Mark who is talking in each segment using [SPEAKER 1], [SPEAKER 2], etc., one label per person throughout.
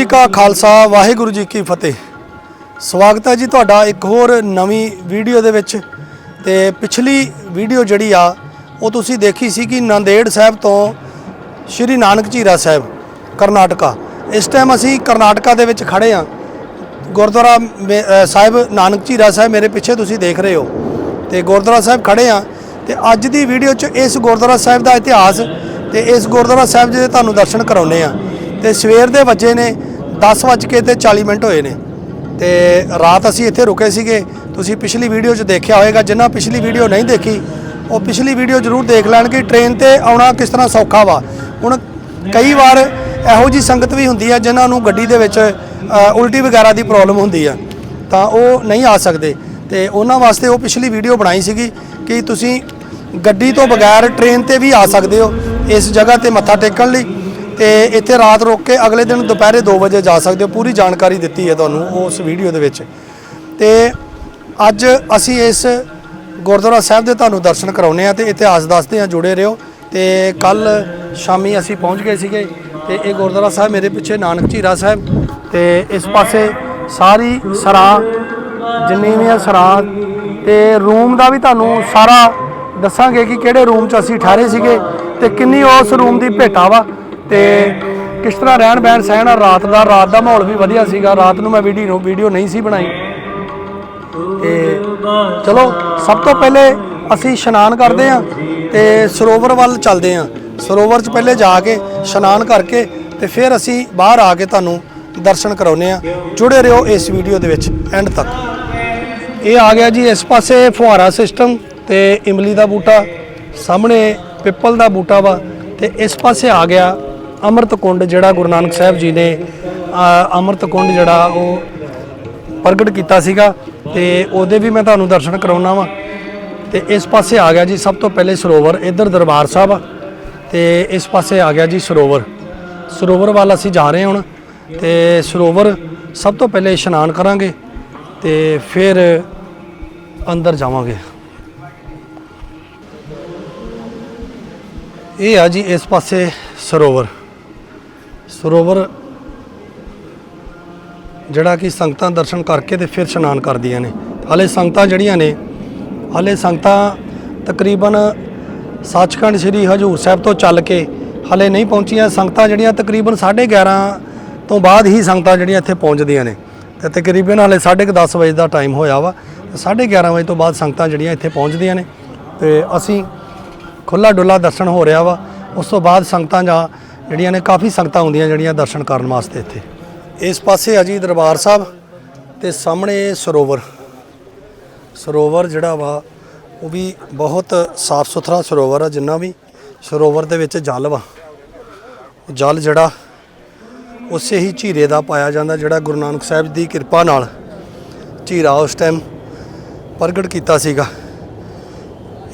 [SPEAKER 1] ਜੀ ਕਾ ਖਾਲਸਾ, ਵਾਹਿਗੁਰੂ ਜੀ ਕੀ ਫਤਿਹ। ਸਵਾਗਤ ਹੈ ਜੀ ਤੁਹਾਡਾ ਇੱਕ ਹੋਰ ਨਵੀਂ ਵੀਡੀਓ ਦੇ ਵਿੱਚ। ਤੇ ਪਿਛਲੀ ਵੀਡੀਓ ਜਿਹੜੀ ਆ, ਉਹ ਤੁਸੀਂ ਦੇਖੀ ਸੀ ਕਿ ਨੰਦੇੜ ਸਾਹਿਬ ਤੋਂ ਸ਼੍ਰੀ ਨਾਨਕ ਝੀਰਾ ਸਾਹਿਬ, ਕਰਨਾਟਕਾ। ਇਸ ਟਾਈਮ ਅਸੀਂ ਕਰਨਾਟਕਾ ਦੇ ਵਿੱਚ ਖੜੇ ਆ ਗੁਰਦੁਆਰਾ ਮੇ- ਸਾਹਿਬ ਨਾਨਕ ਝੀਰਾ ਸਾਹਿਬ ਮੇਰੇ ਪਿੱਛੇ ਤੁਸੀਂ ਦੇਖ ਰਹੇ ਹੋ। ਤੇ ਗੁਰਦੁਆਰਾ ਸਾਹਿਬ ਖੜੇ ਆ ਤੇ ਅੱਜ ਦੀ ਵੀਡੀਓ 'ਚ ਇਸ ਗੁਰਦੁਆਰਾ ਸਾਹਿਬ ਦਾ ਇਤਿਹਾਸ ਤੇ ਇਸ ਗੁਰਦੁਆਰਾ ਸਾਹਿਬ ਦੇ ਤੁਹਾਨੂੰ ਦਰਸ਼ਨ ਕਰਾਉਨੇ ਆ ਤੇ ਸਵੇਰ ਦੇ ਵੱਜੇ ਨੇ। 10 ਵੱਜ ਕੇ ਤੇ 40 ਮਿੰਟ ਹੋਏ ਨੇ। ਤੇ ਰਾਤ ਅਸੀਂ ਇੱਥੇ ਰੁਕੇ ਸੀਗੇ। ਤੁਸੀਂ ਪਿਛਲੀ ਵੀਡੀਓ 'ਚ ਦੇਖਿਆ ਹੋਵੇਗਾ ਜਿਨ੍ਹਾਂ ਪਿਛਲੀ ਵੀਡੀਓ ਨਹੀਂ ਦੇਖੀ, ਉਹ ਪਿਛਲੀ ਵੀਡੀਓ ਜ਼ਰੂਰ ਦੇਖ ਲੈਣ ਕਿ ਟ੍ਰੇਨ ਤੇ ਆਉਣਾ ਕਿਸ ਤਰ੍ਹਾਂ ਸੌਖਾ ਵਾ। ਹੁਣ ਕਈ ਵਾਰ ਇਹੋ ਜੀ ਸੰਗਤ ਵੀ ਹੁੰਦੀ ਹੈ ਜਿਨ੍ਹਾਂ ਨੂੰ ਗੱਡੀ ਦੇ ਵਿੱਚ ਉਲਟੀ ਵਗੈਰਾ ਦੀ ਪ੍ਰੋਬਲਮ ਹੁੰਦੀ ਆ, ਤਾਂ ਉਹ ਨਹੀਂ ਆ ਸਕਦੇ। ਤੇ ਉਹਨਾਂ ਵਾਸਤੇ ਉਹ ਪਿਛਲੀ ਵੀਡੀਓ ਬਣਾਈ ਸੀਗੀ ਕਿ ਤੁਸੀਂ ਗੱਡੀ ਤੋਂ ਬਗੈਰ ਟ੍ਰੇਨ ਤੇ ਵੀ ਆ ਸਕਦੇ ਹੋ, ਇਸ ਜਗ੍ਹਾ ਤੇ ਮੱਥਾ ਟੇਕਣ ਲਈ। ਤੇ ਇੱਥੇ ਰਾਤ ਰੁਕ ਕੇ ਅਗਲੇ ਦਿਨ ਦੁਪਹਿਰੇ 2 ਵਜੇ ਜਾ ਸਕਦੇ ਹੋ। ਪੂਰੀ ਜਾਣਕਾਰੀ ਦਿੱਤੀ ਹੈ ਤੁਹਾਨੂੰ ਉਸ ਵੀਡੀਓ ਦੇ ਵਿੱਚ। ਤੇ ਅੱਜ ਅਸੀਂ ਇਸ ਗੁਰਦੁਆਰਾ ਸਾਹਿਬ ਦੇ ਤੁਹਾਨੂੰ ਦਰਸ਼ਨ ਕਰਾਉਨੇ ਆ ਤੇ ਇਤਿਹਾਸ ਦੱਸਦੇ ਆ ਜੁੜੇ ਰਹੋ। ਤੇ ਕੱਲ ਸ਼ਾਮੀ ਅਸੀਂ ਪਹੁੰਚ ਗਏ ਸੀਗੇ ਤੇ ਇਹ ਗੁਰਦੁਆਰਾ ਸਾਹਿਬ ਮੇਰੇ ਪਿੱਛੇ ਨਾਨਕ ਝੀਰਾ ਸਾਹਿਬ ਤੇ ਇਸ ਪਾਸੇ ਸਾਰੀ ਸਰਾਂ, ਜਿੰਨੀ ਵੀ ਆ ਸਰਾਂ ਤੇ ਰੂਮ ਦਾ ਵੀ ਤੁਹਾਨੂੰ ਸਾਰਾ ਦੱਸਾਂਗੇ ਕਿ ਕਿਹੜੇ ਰੂਮ 'ਚ ਅਸੀਂ ਠਹਿਰੇ ਸੀਗੇ ਤੇ ਕਿੰਨੀ ਉਸ ਰੂਮ ਦੀ ਭੇਟਾ ਵਾ। ਤੇ ਕਿਸ ਤਰ੍ਹਾਂ ਰਹਿਣ ਬਹਿਣ, ਸਹਿਣ ਆ ਰਾਤ ਦਾ ਰਾਤ ਦਾ ਮਾਹੌਲ ਵੀ ਵਧੀਆ ਸੀਗਾ। ਰਾਤ ਨੂੰ ਮੈਂ ਵੀਡੀਓ ਵੀਡੀਓ ਨਹੀਂ ਸੀ ਬਣਾਈ। ਤੇ ਚਲੋ, ਸਭ ਤੋਂ ਪਹਿਲੇ ਅਸੀਂ ਇਸ਼ਨਾਨ ਕਰਦੇ ਆਂ ਤੇ ਸਰੋਵਰ ਵੱਲ ਚੱਲਦੇ ਆਂ ਸਰੋਵਰ 'ਚ ਪਹਿਲੇ ਜਾ ਕੇ ਇਸ਼ਨਾਨ ਕਰਕੇ ਤੇ ਫਿਰ ਅਸੀਂ ਬਾਹਰ ਆ ਕੇ ਤੁਹਾਨੂੰ ਦਰਸ਼ਨ ਕਰਾਉਨੇ ਆ ਜੁੜੇ ਰਹੋ ਇਸ ਵੀਡੀਓ ਦੇ ਵਿੱਚ। ਐਂਡ ਤੱਕ। ਇਹ ਆ ਗਿਆ ਜੀ ਇਸ ਪਾਸੇ ਫੁਹਾਰਾ ਸਿਸਟਮ ਤੇ ਇਮਲੀ ਦਾ ਬੂਟਾ। ਸਾਹਮਣੇ ਪਿੱਪਲ ਦਾ ਬੂਟਾ ਵਾ ਤੇ ਇਸ ਪਾਸੇ ਆ ਗਿਆ ਅੰਮ੍ਰਿਤ ਕੁੰਡ ਜਿਹੜਾ ਗੁਰੂ ਨਾਨਕ ਸਾਹਿਬ ਜੀ ਨੇ ਅੰਮ੍ਰਿਤ ਕੁੰਡ ਜਿਹੜਾ ਉਹ ਪ੍ਰਗਟ ਕੀਤਾ ਸੀਗਾ ਤੇ ਉਹਦੇ ਵੀ ਮੈਂ ਤੁਹਾਨੂੰ ਦਰਸ਼ਨ ਕਰਾਉਣਾ ਵਾਂ। ਤੇ ਇਸ ਪਾਸੇ ਆ ਗਿਆ ਜੀ ਸਭ ਤੋਂ ਪਹਿਲੇ ਸਰੋਵਰ, ਇੱਧਰ ਦਰਬਾਰ ਸਾਹਿਬ ਆ। ਤੇ ਇਸ ਪਾਸੇ ਆ ਗਿਆ ਜੀ ਸਰੋਵਰ। ਸਰੋਵਰ ਵੱਲ ਅਸੀਂ ਜਾ ਰਹੇ ਹੁਣ। ਤੇ ਸਰੋਵਰ ਸਭ ਤੋਂ ਪਹਿਲੇ ਇਸ਼ਨਾਨ ਕਰਾਂਗੇ ਤੇ ਫਿਰ ਅੰਦਰ ਜਾਵਾਂਗੇ। ਇਹ ਆ ਜੀ ਇਸ ਪਾਸੇ ਸਰੋਵਰ। ਸਰੋਵਰ ਜਿਹੜਾ ਕਿ ਸੰਗਤਾਂ ਦਰਸ਼ਨ ਕਰਕੇ ਤੇ ਫਿਰ ਇਸ਼ਨਾਨ ਕਰਦੀਆਂ ਨੇ। ਹਾਲੇ ਸੰਗਤਾਂ ਜਿਹੜੀਆਂ ਨੇ, ਹਾਲੇ ਸੰਗਤਾਂ ਤਕਰੀਬਨ ਸੱਚਖੰਡ ਸ੍ਰੀ ਹਜੂਰ ਸਾਹਿਬ ਤੋਂ ਚੱਲ ਕੇ ਹਾਲੇ ਨਹੀਂ ਪਹੁੰਚੀਆਂ। ਸੰਗਤਾਂ ਜਿਹੜੀਆਂ ਤਕਰੀਬਨ 11:30 ਤੋਂ ਬਾਅਦ ਹੀ ਸੰਗਤਾਂ ਜਿਹੜੀਆਂ ਇੱਥੇ ਪਹੁੰਚਦੀਆਂ ਨੇ। ਤੇ ਤਕਰੀਬਨ ਹਾਲੇ 10:30 ਵਜੇ ਦਾ ਟਾਈਮ ਹੋਇਆ ਵਾ। ਤੇ 11:30 ਵਜੇ ਤੋਂ ਬਾਅਦ ਸੰਗਤਾਂ ਜਿਹੜੀਆਂ ਇੱਥੇ ਪਹੁੰਚਦੀਆਂ ਨੇ। ਤੇ ਅਸੀਂ ਖੁੱਲਾ ਡੁੱਲਾ ਦਰਸ਼ਨ ਹੋ ਰਿਹਾ ਵਾ। ਉਸ ਤੋਂ ਬਾਅਦ ਸੰਗਤਾਂ ਜਾਂ ਜਿਹੜੀਆਂ ਨੇ ਕਾਫੀ ਸੰਗਤਾਂ ਹੁੰਦੀਆਂ ਜਿਹੜੀਆਂ ਦਰਸ਼ਨ ਕਰਨ ਵਾਸਤੇ ਇੱਥੇ। ਇਸ ਪਾਸੇ ਆ ਜੀ ਦਰਬਾਰ ਸਾਹਿਬ ਤੇ ਸਾਹਮਣੇ ਸਰੋਵਰ। ਸਰੋਵਰ ਜਿਹੜਾ ਵਾ, ਉਹ ਵੀ ਬਹੁਤ ਸਾਫ਼ ਸੁਥਰਾ ਸਰੋਵਰ ਆ, ਜਿੰਨਾ ਵੀ ਸਰੋਵਰ ਦੇ ਵਿੱਚ ਜਲ ਵਾ। ਜਲ ਜਿਹੜਾ, ਉਸੇ ਹੀ ਝੀਰੇ ਦਾ ਪਾਇਆ ਜਾਂਦਾ, ਜਿਹੜਾ ਗੁਰੂ ਨਾਨਕ ਸਾਹਿਬ ਦੀ ਕਿਰਪਾ ਨਾਲ ਝੀਰਾ ਉਸ ਟਾਈਮ ਪ੍ਰਗਟ ਕੀਤਾ ਸੀਗਾ।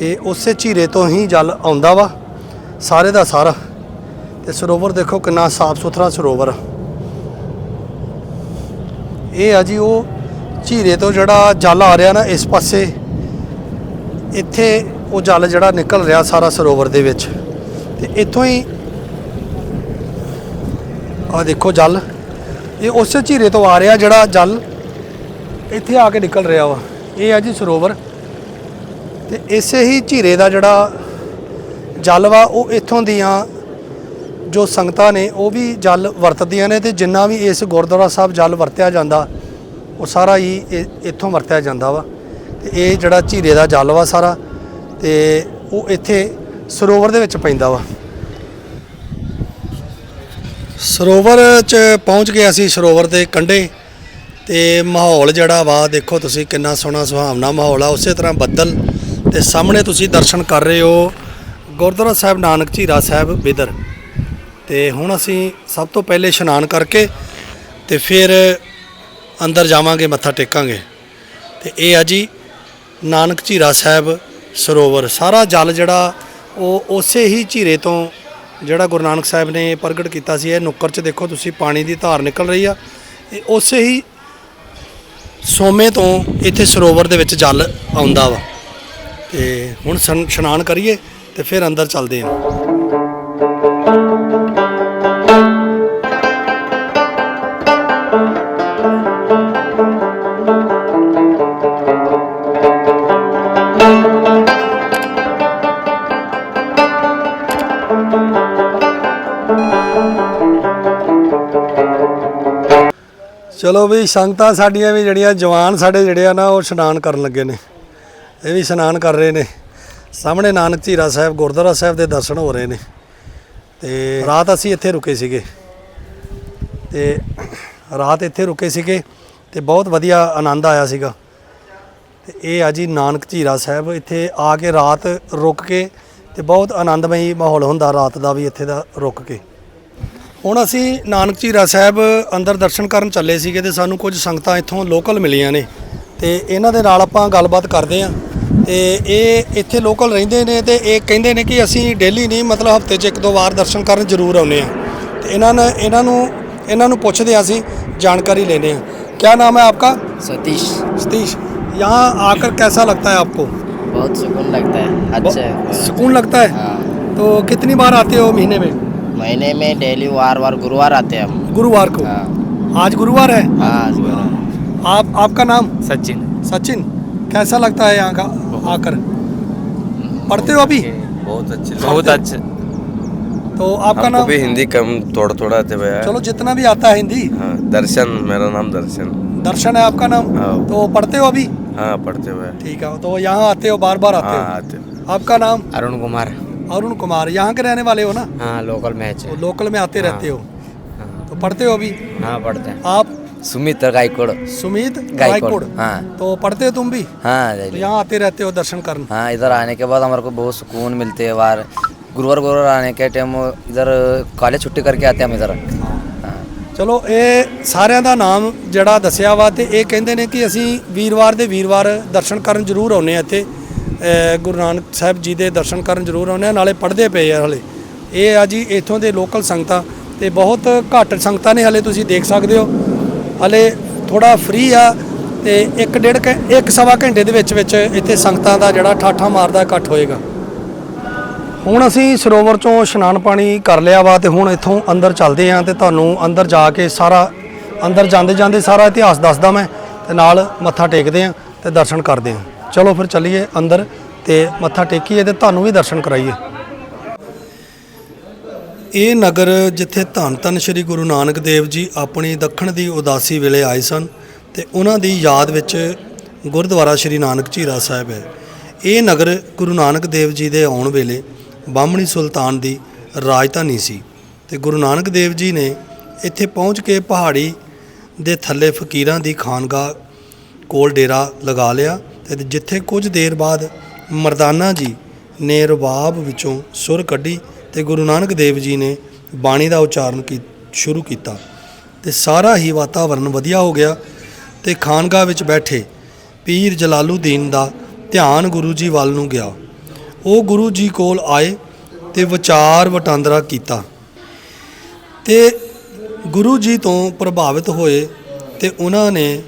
[SPEAKER 1] ਇਹ ਉਸੇ ਝੀਰੇ ਤੋਂ ਹੀ ਜਲ ਆਉਂਦਾ ਵਾ, ਸਾਰੇ ਦਾ ਸਾਰਾ। ਤੇ ਸਰੋਵਰ ਦੇਖੋ ਕਿੰਨਾ ਸਾਫ਼ ਸੁਥਰਾ ਸਰੋਵਰ ਇਹ ਆ ਜੀ ਉਹ ਝੀਰੇ ਤੋਂ ਜਿਹੜਾ ਜਲ ਆ ਰਿਹਾ ਨਾ ਇਸ ਪਾਸੇ, ਇੱਥੇ ਉਹ ਜਲ ਜਿਹੜਾ ਨਿਕਲ ਰਿਹਾ ਸਾਰਾ ਸਰੋਵਰ ਦੇ ਵਿੱਚ। ਤੇ ਇੱਥੋਂ ਹੀ ਆ ਦੇਖੋ ਜਲ, ਇਹ ਉਸੇ ਝੀਰੇ ਤੋਂ ਆ ਰਿਹਾ ਜਿਹੜਾ ਜਲ ਇੱਥੇ ਆ ਕੇ ਨਿਕਲ ਰਿਹਾ ਵਾ। ਇਹ ਆ ਜੀ ਸਰੋਵਰ। ਤੇ ਇਸੇ ਹੀ ਝੀਰੇ ਦਾ ਜਿਹੜਾ ਜਲ ਵਾ ਉਹ ਇੱਥੋਂ ਦੀਆਂ ਜੋ ਸੰਗਤਾਂ ਨੇ, ਉਹ ਵੀ ਜਲ ਵਰਤਦੀਆਂ ਨੇ ਤੇ ਜਿੰਨਾ ਵੀ ਇਸ ਗੁਰਦੁਆਰਾ ਸਾਹਿਬ ਜਲ ਵਰਤਿਆ ਜਾਂਦਾ, ਉਹ ਸਾਰਾ ਹੀ ਇਹ- ਇੱਥੋਂ ਵਰਤਿਆ ਜਾਂਦਾ ਵਾ। ਤੇ ਇਹ ਜਿਹੜਾ ਝੀਰੇ ਦਾ ਜਲ ਵਾ ਸਾਰਾ, ਤੇ ਉਹ ਇੱਥੇ ਸਰੋਵਰ ਦੇ ਵਿੱਚ ਪੈਂਦਾ ਵਾ। ਸਰੋਵਰ 'ਚ ਪਹੁੰਚ ਗਏ ਅਸੀਂ ਸਰੋਵਰ ਦੇ ਕੰਢੇ, ਤੇ ਮਾਹੌਲ ਜਿਹੜਾ ਵਾ, ਦੇਖੋ ਤੁਸੀਂ ਕਿੰਨਾ ਸੋਹਣਾ ਸੁਹਾਵਣਾ ਮਾਹੌਲ ਆ, ਉਸੇ ਤਰ੍ਹਾਂ ਬੱਦਲ, ਤੇ ਸਾਹਮਣੇ ਤੁਸੀਂ ਦਰਸ਼ਨ ਕਰ ਰਹੇ ਹੋ ਗੁਰਦੁਆਰਾ ਸਾਹਿਬ ਨਾਨਕ ਝੀਰਾ ਸਾਹਿਬ ਬਿਦਰ। ਤੇ ਹੁਣ ਅਸੀਂ ਸਭ ਤੋਂ ਪਹਿਲੇ ਇਸ਼ਨਾਨ ਕਰਕੇ ਤੇ ਫਿਰ ਅੰਦਰ ਜਾਵਾਂਗੇ, ਮੱਥਾ ਟੇਕਾਂਗੇ। ਤੇ ਇਹ ਆ ਜੀ ਨਾਨਕ ਝੀਰਾ ਸਾਹਿਬ ਸਰੋਵਰ। ਸਾਰਾ ਜਲ ਜਿਹੜਾ ਉਹ ਉਸੇ ਹੀ ਝੀਰੇ ਤੋਂ ਜਿਹੜਾ ਗੁਰੂ ਨਾਨਕ ਸਾਹਿਬ ਨੇ ਪ੍ਰਗਟ ਕੀਤਾ ਸੀ, ਇਹ ਨੁੱਕਰ 'ਚ ਦੇਖੋ ਤੁਸੀਂ ਪਾਣੀ ਦੀ ਧਾਰ ਨਿਕਲ ਰਹੀ ਆ। ਇਹ ਉਸੇ ਹੀ ਸੋਮੇ ਤੋਂ ਇੱਥੇ ਸਰੋਵਰ ਦੇ ਵਿੱਚ ਜਲ ਆਉਂਦਾ ਵਾ। ਤੇ ਹੁਣ ਸਨ- ਇਸ਼ਨਾਨ ਕਰੀਏ ਤੇ ਫਿਰ ਅੰਦਰ ਚੱਲਦੇ ਹਾਂ। ਚਲੋ ਵੀ ਸੰਗਤਾਂ ਸਾਡੀਆਂ ਵੀ ਜਿਹੜੀਆਂ ਜਵਾਨ ਸਾਡੇ ਜਿਹੜੇ ਆ ਨਾ, ਉਹ ਇਸ਼ਨਾਨ ਕਰਨ ਲੱਗੇ ਨੇ। ਇਹ ਵੀ ਇਸ਼ਨਾਨ ਕਰ ਰਹੇ ਨੇ। ਸਾਹਮਣੇ ਨਾਨਕ ਝੀਰਾ ਸਾਹਿਬ, ਗੁਰਦੁਆਰਾ ਸਾਹਿਬ ਦੇ ਦਰਸ਼ਨ ਹੋ ਰਹੇ ਨੇ। ਤੇ ਰਾਤ ਅਸੀਂ ਇੱਥੇ ਰੁਕੇ ਸੀਗੇ। ਤੇ ਰਾਤ ਇੱਥੇ ਰੁਕੇ ਸੀਗੇ ਤੇ ਬਹੁਤ ਵਧੀਆ ਆਨੰਦ ਆਇਆ ਸੀਗਾ। ਤੇ ਇਹ ਆ ਜੀ ਨਾਨਕ ਝੀਰਾ ਸਾਹਿਬ, ਇੱਥੇ ਆ ਕੇ ਰਾਤ ਰੁਕ ਕੇ ਤੇ ਬਹੁਤ ਆਨੰਦਮਈ ਮਾਹੌਲ ਹੁੰਦਾ ਰਾਤ ਦਾ ਵੀ ਇੱਥੇ ਦਾ ਰੁਕ ਕੇ। ਹੁਣ ਅਸੀਂ ਨਾਨਕ ਝੀਰਾ ਸਾਹਿਬ ਅੰਦਰ ਦਰਸ਼ਨ ਕਰਨ ਚੱਲੇ ਸੀਗੇ ਤੇ ਸਾਨੂੰ ਕੁਝ ਸੰਗਤਾਂ ਇੱਥੋਂ ਲੋਕਲ ਮਿਲੀਆਂ ਨੇ ਤੇ ਇਹਨਾਂ ਦੇ ਨਾਲ ਆਪਾਂ ਗੱਲਬਾਤ ਕਰਦੇ ਆਂ ਤੇ ਇਹ ਇੱਥੇ ਲੋਕਲ ਰਹਿੰਦੇ ਨੇ ਤੇ ਇਹ ਕਹਿੰਦੇ ਨੇ ਕਿ ਅਸੀਂ ਡੇਲੀ ਨਹੀਂ ਮਤਲਬ ਹਫਤੇ 'ਚ ਇੱਕ ਦੋ ਵਾਰ ਦਰਸ਼ਨ ਕਰਨ ਜ਼ਰੂਰ ਆਉਂਦੇ ਆ ਤੇ ਇਹਨਾਂ ਨੇ ਇਹਨਾਂ ਨੂੰ ਇਹਨਾਂ ਨੂੰ ਪੁੱਛਦੇ ਹਾਂ ਅਸੀਂ ਜਾਣਕਾਰੀ ਲੈਨੇ ਆ क्या नाम है आपका
[SPEAKER 2] सतीश
[SPEAKER 1] सतीश यहाँ आकर कैसा लगता है आपको
[SPEAKER 2] बहुत सुकून लगता है अच्छा है
[SPEAKER 1] सुकून लगता है
[SPEAKER 2] हाँ
[SPEAKER 1] तो कितनी बार आते हो महीने में
[SPEAKER 2] महीने में डेली वार वार गुरुवार आते हैं हम।
[SPEAKER 1] गुरुवार को?
[SPEAKER 2] हाँ।
[SPEAKER 1] आज गुरुवार है?
[SPEAKER 2] हाँ आज गुरुवार।
[SPEAKER 1] आप आपका नाम?
[SPEAKER 3] सचिन।
[SPEAKER 1] सचिन कैसा लगता है यहाँ का आकर? पढ़ते हो अभी?
[SPEAKER 4] बहुत अच्छे
[SPEAKER 3] बहुत अच्छा।
[SPEAKER 1] तो आपका
[SPEAKER 4] हमको
[SPEAKER 1] नाम?
[SPEAKER 4] भी हिंदी कम थोड़ा थोड़ा आते हुए है
[SPEAKER 1] चलो जितना भी आता है हिंदी।
[SPEAKER 4] हाँ दर्शन मेरा नाम दर्शन।
[SPEAKER 1] दर्शन है आपका नाम?
[SPEAKER 4] हाँ।
[SPEAKER 1] तो पढ़ते हो अभी?
[SPEAKER 4] हाँ पढ़ते हुए
[SPEAKER 1] ठीक है तो यहाँ आते हो बार बार आते
[SPEAKER 4] हाँ?
[SPEAKER 1] हो
[SPEAKER 4] आते
[SPEAKER 1] आपका नाम?
[SPEAKER 3] अरुण कुमार।
[SPEAKER 1] अरुण कुमार यहाँ के रहने वाले हो ना
[SPEAKER 3] हाँ लोकल मैच
[SPEAKER 1] तो
[SPEAKER 3] है
[SPEAKER 1] लोकल में आते
[SPEAKER 3] हाँ।
[SPEAKER 1] रहते हो
[SPEAKER 3] हाँ,
[SPEAKER 1] तो पढ़ते हो अभी
[SPEAKER 3] हाँ पढ़ते हैं
[SPEAKER 1] आप
[SPEAKER 2] सुमित गायकोड़
[SPEAKER 1] सुमित
[SPEAKER 2] गायकवाड़,
[SPEAKER 1] गायकवाड़
[SPEAKER 2] हाँ।
[SPEAKER 1] तो पढ़ते हो तुम भी
[SPEAKER 2] हाँ
[SPEAKER 1] तो
[SPEAKER 2] डेली
[SPEAKER 1] यहाँ आते रहते हो दर्शन करने
[SPEAKER 2] हाँ इधर आने के बाद हमारे को बहुत सुकून मिलते हैं वार गुरुवार गुरुवार आने के टाइम इधर कॉलेज छुट्टी करके आते हैं हम इधर हाँ
[SPEAKER 1] ਚਲੋ ਇਹ ਸਾਰਿਆਂ ਦਾ ਨਾਮ ਜਿਹੜਾ ਦੱਸਿਆ ਵਾ ਤੇ ਇਹ ਕਹਿੰਦੇ ਨੇ ਕਿ ਅਸੀਂ ਵੀਰਵਾਰ ਦੇ ਵੀਰਵਾਰ ਦਰਸ਼ਨ ਕਰਨ ਜ਼ਰੂਰ ਆਉਂਦੇ ਆ ਇੱਥੇ ਅ, ਗੁਰੂ ਨਾਨਕ ਸਾਹਿਬ ਜੀ ਦੇ ਦਰਸ਼ਨ ਕਰਨ ਜ਼ਰੂਰ ਆਉਂਦੇ ਆ, ਨਾਲੇ ਪੜ੍ਹਦੇ ਪਏ ਆ ਹਲੇ। ਇਹ ਆ ਜੀ ਇੱਥੋਂ ਦੇ ਲੋਕਲ ਸੰਗਤਾਂ ਤੇ ਬਹੁਤ ਘੱਟ ਸੰਗਤਾਂ ਨੇ ਹਲੇ ਤੁਸੀਂ ਦੇਖ ਸਕਦੇ ਹੋ। ਹਲੇ ਥੋੜਾ ਫ੍ਰੀ ਆ ਤੇ ਇੱਕ ਡੇਢ ਘੰ- ਇੱਕ ਸਵਾ ਘੰਟੇ ਦੇ ਵਿੱਚ ਵਿੱਚ ਇੱਥੇ ਸੰਗਤਾਂ ਦਾ ਜਿਹੜਾ ਠਾਠਾ ਮਾਰਦਾ ਇਕੱਠ ਹੋਏਗਾ। ਹੁਣ ਅਸੀਂ ਸਰੋਵਰ ਚੋਂ ਇਸ਼ਨਾਨ ਪਾਣੀ ਕਰ ਲਿਆ ਵਾ ਤੇ ਹੁਣ ਇੱਥੋਂ ਅੰਦਰ ਚੱਲਦੇ ਆਂ ਤੇ ਤੁਹਾਨੂੰ ਅੰਦਰ ਜਾ ਕੇ ਸਾਰਾ, ਅੰਦਰ ਜਾਂਦੇ ਜਾਂਦੇ ਸਾਰਾ ਇਤਿਹਾਸ ਦੱਸਦਾ ਮੈਂ ਤੇ ਨਾਲ ਮੱਥਾ ਟੇਕਦੇ ਆਂ ਤੇ ਦਰਸ਼ਨ ਕਰਦੇ ਆਂ। ਚਲੋ ਫਿਰ ਚੱਲੀਏ ਅੰਦਰ ਤੇ ਮੱਥਾ ਟੇਕੀਏ ਤੇ ਤੁਹਾਨੂੰ ਵੀ ਦਰਸ਼ਨ ਕਰਾਈਏ। ਇਹ ਨਗਰ ਜਿੱਥੇ ਧੰਨ ਧੰਨ ਸ੍ਰੀ ਗੁਰੂ ਨਾਨਕ ਦੇਵ ਜੀ ਆਪਣੀ ਦੱਖਣ ਦੀ ਉਦਾਸੀ ਵੇਲੇ ਆਏ ਸਨ ਤੇ ਉਹਨਾਂ ਦੀ ਯਾਦ ਵਿੱਚ ਗੁਰਦੁਆਰਾ ਸ੍ਰੀ ਨਾਨਕ ਝੀਰਾ ਸਾਹਿਬ ਹੈ। ਇਹ ਨਗਰ ਗੁਰੂ ਨਾਨਕ ਦੇਵ ਜੀ ਦੇ ਆਉਣ ਵੇਲੇ ਬਾਹਮਣੀ ਸੁਲਤਾਨ ਦੀ ਰਾਜਧਾਨੀ ਸੀ ਤੇ ਗੁਰੂ ਨਾਨਕ ਦੇਵ ਜੀ ਨੇ ਇੱਥੇ ਪਹੁੰਚ ਕੇ ਪਹਾੜੀ ਦੇ ਥੱਲੇ ਫਕੀਰਾਂ ਦੀ ਖਾਨਗਾਹ ਕੋਲ ਡੇਰਾ ਲਗਾ ਲਿਆ ਤੇ ਜਿੱਥੇ ਕੁਝ ਦੇਰ ਬਾਅਦ ਮਰਦਾਨਾ ਜੀ ਨੇ ਰਬਾਬ ਵਿੱਚੋਂ ਸੁਰ ਕੱਢੀ ਤੇ ਗੁਰੂ ਨਾਨਕ ਦੇਵ ਜੀ ਨੇ ਬਾਣੀ ਦਾ ਉਚਾਰਨ ਕੀ, ਸ਼ੁਰੂ ਕੀਤਾ। ਤੇ ਸਾਰਾ ਹੀ ਵਾਤਾਵਰਨ ਵਧੀਆ ਹੋ ਗਿਆ ਤੇ ਖਾਨਗਾਹ ਵਿੱਚ ਬੈਠੇ ਪੀਰ ਜਲਾਲੂਦੀਨ ਦਾ ਧਿਆਨ ਗੁਰੂ ਜੀ ਵੱਲ ਨੂੰ ਗਿਆ। ਉਹ ਗੁਰੂ ਜੀ ਕੋਲ ਆਏ ਤੇ ਵਿਚਾਰ ਵਟਾਂਦਰਾ ਕੀਤਾ। ਤੇ ਗੁਰੂ ਜੀ ਤੋਂ ਪ੍ਰਭਾਵਿਤ ਹੋਏ ਤੇ ਉਹਨਾਂ ਨੇ